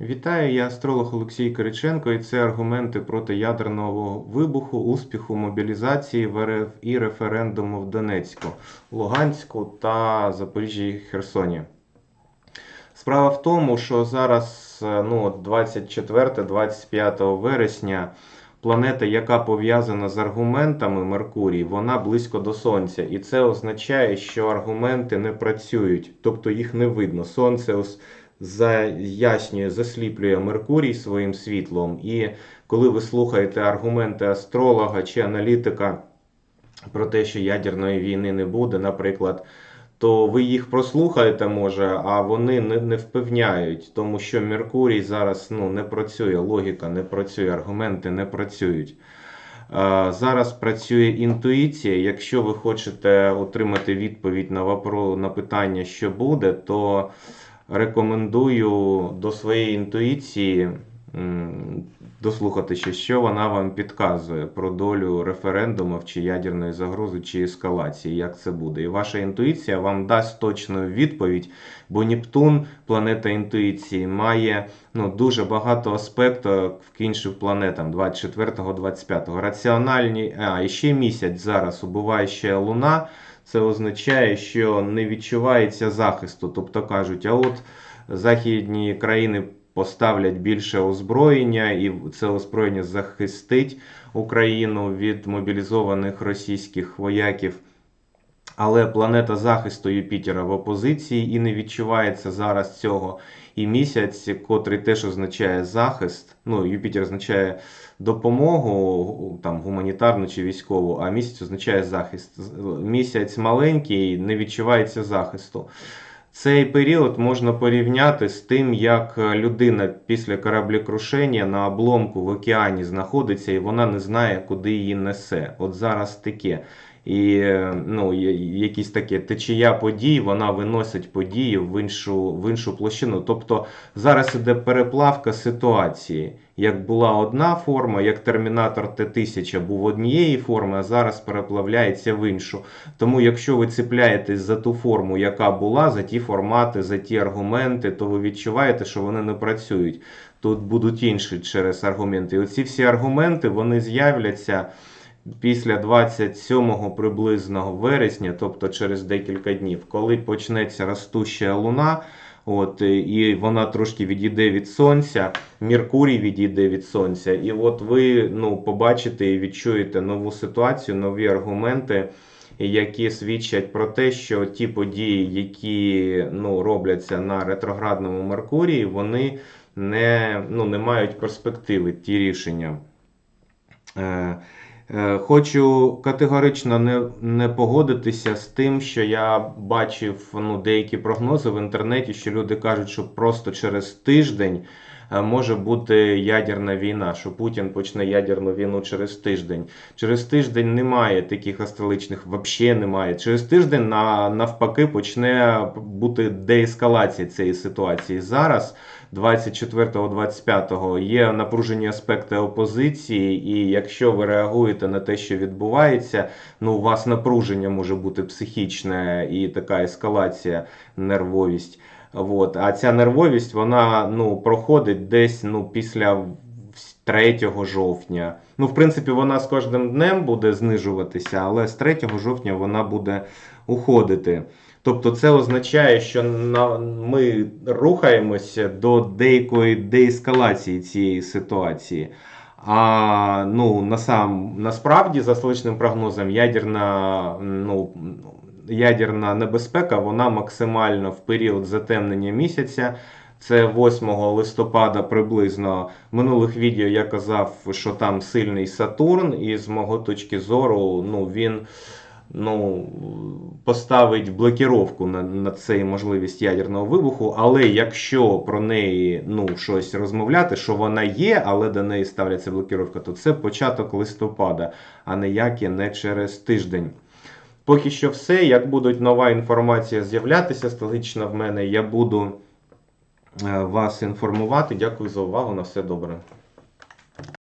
Вітаю, я астролог Олексій Кириченко, і це аргументи проти ядерного вибуху, успіху мобілізації в РФ і референдуму в Донецьку, Луганську та Запоріжжі Херсоні. Справа в тому, що зараз е, ну, 24-25 вересня планета, яка пов'язана з аргументами Меркурій, вона близько до Сонця. І це означає, що аргументи не працюють, тобто їх не видно. Сонце ос- заяснює, засліплює Меркурій своїм світлом. І коли ви слухаєте аргументи астролога чи аналітика про те, що ядерної війни не буде, наприклад, то ви їх прослухаєте, може, а вони не, не впевняють, тому що Меркурій зараз ну, не працює, логіка не працює, аргументи не працюють. Зараз працює інтуїція. Якщо ви хочете отримати відповідь на вопро, на питання, що буде, то рекомендую до своєї інтуїції дослухатися, що вона вам підказує про долю референдумів чи ядерної загрози, чи ескалації, як це буде. І ваша інтуїція вам дасть точну відповідь, бо Нептун, планета інтуїції, має ну, дуже багато аспектів іншим планетам 24-25. Раціональні, а і ще місяць зараз убиває ще Луна. Це означає, що не відчувається захисту. Тобто кажуть, а от західні країни поставлять більше озброєння, і це озброєння захистить Україну від мобілізованих російських вояків. Але планета захисту Юпітера в опозиції і не відчувається зараз цього. І місяць, котрий теж означає захист. Ну, Юпітер означає допомогу, там гуманітарну чи військову, а місяць означає захист. Місяць маленький, не відчувається захисту. Цей період можна порівняти з тим, як людина після кораблікрушення на обломку в океані знаходиться і вона не знає, куди її несе. От зараз таке. І ну, якісь таке течія подій, вона виносить події в іншу, в іншу площину. Тобто зараз іде переплавка ситуації. Як була одна форма, як Термінатор Т-1000 був однієї форми, а зараз переплавляється в іншу. Тому, якщо ви цепляєтесь за ту форму, яка була, за ті формати, за ті аргументи, то ви відчуваєте, що вони не працюють. Тут будуть інші через аргументи. І оці всі аргументи вони з'являться після 27 приблизно вересня, тобто через декілька днів, коли почнеться ростуща луна. От, і- вона трошки відійде від сонця, Меркурій відійде від сонця, і от ви ну, побачите і відчуєте нову ситуацію, нові аргументи, які свідчать про те, що ті події, які ну, робляться на ретроградному Меркурії, вони не, ну, не мають перспективи, ті рішення. Е, Хочу категорично не, не погодитися з тим, що я бачив ну, деякі прогнози в інтернеті, що люди кажуть, що просто через тиждень е, може бути ядерна війна, що Путін почне ядерну війну через тиждень. Через тиждень немає таких астрологічних, взагалі немає. Через тиждень на, навпаки почне бути деескалація цієї ситуації. Зараз 24-25 є напружені аспекти опозиції, і якщо ви реагуєте на те, що відбувається, ну у вас напруження може бути психічне і така ескалація, нервовість. От. А ця нервовість вона ну, проходить десь ну, після 3 жовтня. Ну, в принципі, вона з кожним днем буде знижуватися, але з 3 жовтня вона буде уходити. Тобто це означає, що на, ми рухаємося до деякої деескалації цієї ситуації. А ну, насам, насправді, за столичним прогнозом, ядерна, ну, ядерна небезпека вона максимально в період затемнення місяця. Це 8 листопада приблизно. В минулих відео я казав, що там сильний Сатурн, і з мого точки зору, ну, він ну, поставить блокіровку на, на цей можливість ядерного вибуху. Але якщо про неї ну, щось розмовляти, що вона є, але до неї ставляться блокіровка, то це початок листопада, а ніяке не через тиждень. Поки що все. Як буде нова інформація з'являтися столична в мене, я буду е, вас інформувати. Дякую за увагу. На все добре.